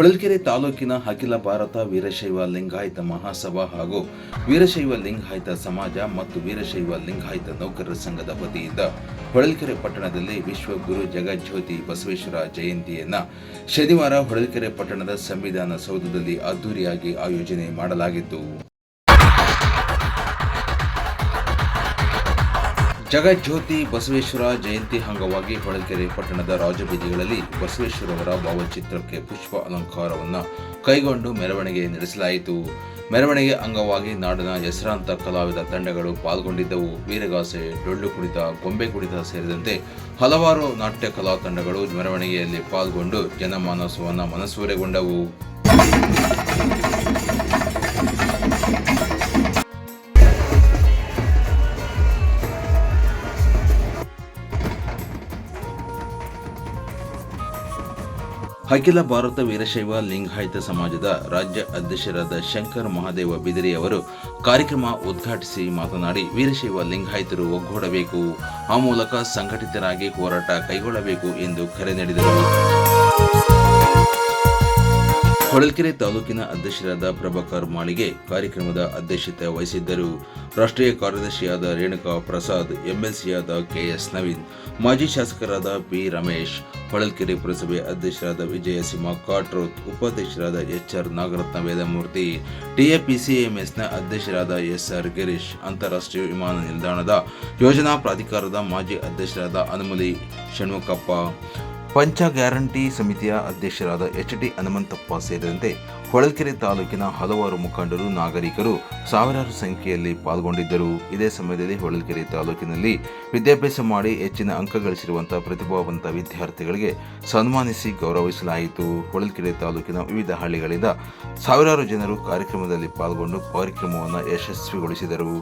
ಹೊಳಲ್ಕೆರೆ ತಾಲೂಕಿನ ಅಖಿಲ ಭಾರತ ವೀರಶೈವ ಲಿಂಗಾಯತ ಮಹಾಸಭಾ ಹಾಗೂ ವೀರಶೈವ ಲಿಂಗಾಯತ ಸಮಾಜ ಮತ್ತು ವೀರಶೈವ ಲಿಂಗಾಯತ ನೌಕರರ ಸಂಘದ ವತಿಯಿಂದ ಹೊಳಲ್ಕೆರೆ ಪಟ್ಟಣದಲ್ಲಿ ವಿಶ್ವಗುರು ಜಗಜ್ಯೋತಿ ಬಸವೇಶ್ವರ ಜಯಂತಿಯನ್ನ ಶನಿವಾರ ಹೊಳಲ್ಕೆರೆ ಪಟ್ಟಣದ ಸಂವಿಧಾನ ಸೌಧದಲ್ಲಿ ಅದ್ದೂರಿಯಾಗಿ ಆಯೋಜನೆ ಮಾಡಲಾಗಿತ್ತು. ಜಗಜ್ಯೋತಿ ಬಸವೇಶ್ವರ ಜಯಂತಿ ಅಂಗವಾಗಿ ಹೊಳಲ್ಕೆರೆ ಪಟ್ಟಣದ ರಾಜಬೀದಿಗಳಲ್ಲಿ ಬಸವೇಶ್ವರವರ ಭಾವಚಿತ್ರಕ್ಕೆ ಪುಷ್ಪ ಅಲಂಕಾರವನ್ನು ಕೈಗೊಂಡು ಮೆರವಣಿಗೆ ನಡೆಸಲಾಯಿತು. ಮೆರವಣಿಗೆ ಅಂಗವಾಗಿ ನಾಡಿನ ಹೆಸರಾಂತ ಕಲಾವಿದ ತಂಡಗಳು ಪಾಲ್ಗೊಂಡಿದ್ದವು. ವೀರಗಾಸೆ, ಡೊಳ್ಳು ಕುಣಿತ ಗೊಂಬೆ ಕುಣಿತ ಸೇರಿದಂತೆ ಹಲವಾರು ನಾಟ್ಯ ಕಲಾ ತಂಡಗಳು ಮೆರವಣಿಗೆಯಲ್ಲಿ ಪಾಲ್ಗೊಂಡು ಜನಮಾನಸವನ್ನು ಮನಸೂರೆಗೊಂಡವು. ಅಖಿಲ ಭಾರತ ವೀರಶೈವ ಲಿಂಗಾಯತ ಸಮಾಜದ ರಾಜ್ಯ ಅಧ್ಯಕ್ಷರಾದ ಶಂಕರ್ ಮಹಾದೇವ ಬಿದಿರಿ ಅವರು ಕಾರ್ಯಕ್ರಮ ಉದ್ಘಾಟಿಸಿ ಮಾತನಾಡಿ, ವೀರಶೈವ ಲಿಂಗಾಯತರು ಒಗ್ಗೂಡಬೇಕು, ಆ ಮೂಲಕ ಸಂಘಟಿತರಾಗಿ ಹೋರಾಟ ಕೈಗೊಳ್ಳಬೇಕು ಎಂದು ಕರೆ ನೀಡಿದರು. ಹೊಳಲ್ಕೆರೆ ತಾಲೂಕಿನ ಅಧ್ಯಕ್ಷರಾದ ಪ್ರಭಾಕರ್ ಮಾಳಿಗೆ ಕಾರ್ಯಕ್ರಮದ ಅಧ್ಯಕ್ಷತೆ ವಹಿಸಿದ್ದರು. ರಾಷ್ಟ್ರೀಯ ಕಾರ್ಯದರ್ಶಿಯಾದ ರೇಣುಕಾ ಪ್ರಸಾದ್, ಎಂಎಲ್ಸಿಯಾದ ಕೆಎಸ್ ನವೀನ್, ಮಾಜಿ ಶಾಸಕರಾದ ಪಿ ರಮೇಶ್, ಹೊಳಲ್ಕೆರೆ ಪುರಸಭೆ ಅಧ್ಯಕ್ಷರಾದ ವಿಜಯಸಿಂಹ ಕಾಟ್ರೋತ್, ಉಪಾಧ್ಯಕ್ಷರಾದ ಎಚ್ಆರ್ ನಾಗರತ್ನ ವೇದಮೂರ್ತಿ ಟಿಎಪಿಸಿಎಂಎಸ್ನ ಅಧ್ಯಕ್ಷರಾದ ಎಸ್ಆರ್ ಗಿರೀಶ್, ಅಂತಾರಾಷ್ಟ್ರೀಯ ವಿಮಾನ ನಿಲ್ದಾಣದ ಯೋಜನಾ ಪ್ರಾಧಿಕಾರದ ಮಾಜಿ ಅಧ್ಯಕ್ಷರಾದ ಅನುಮಲಿ ಷಣ್ಮುಖಪ್ಪ ಪಂಚ ಗ್ಯಾರಂಟಿ ಸಮಿತಿಯ ಅಧ್ಯಕ್ಷರಾದ ಎಚ್ ಡಿ ಹನುಮಂತಪ್ಪ ಸೇರಿದಂತೆ ಹೊಳಲ್ಕೆರೆ ತಾಲೂಕಿನ ಹಲವಾರು ಮುಖಂಡರು, ನಾಗರಿಕರು ಸಾವಿರಾರು ಸಂಖ್ಯೆಯಲ್ಲಿ ಪಾಲ್ಗೊಂಡಿದ್ದರು. ಇದೇ ಸಮಯದಲ್ಲಿ ಹೊಳಲ್ಕೆರೆ ತಾಲೂಕಿನಲ್ಲಿ ವಿದ್ಯಾಭ್ಯಾಸ ಮಾಡಿ ಹೆಚ್ಚಿನ ಅಂಕ ಗಳಿಸಿರುವಂತಹ ಪ್ರತಿಭಾವಂತ ವಿದ್ಯಾರ್ಥಿಗಳಿಗೆ ಸನ್ಮಾನಿಸಿ ಗೌರವಿಸಲಾಯಿತು. ಹೊಳಲ್ಕೆರೆ ತಾಲೂಕಿನ ವಿವಿಧ ಹಳ್ಳಿಗಳಿಂದ ಸಾವಿರಾರು ಜನರು ಕಾರ್ಯಕ್ರಮದಲ್ಲಿ ಪಾಲ್ಗೊಂಡು ಕಾರ್ಯಕ್ರಮವನ್ನು ಯಶಸ್ವಿಗೊಳಿಸಿದರು.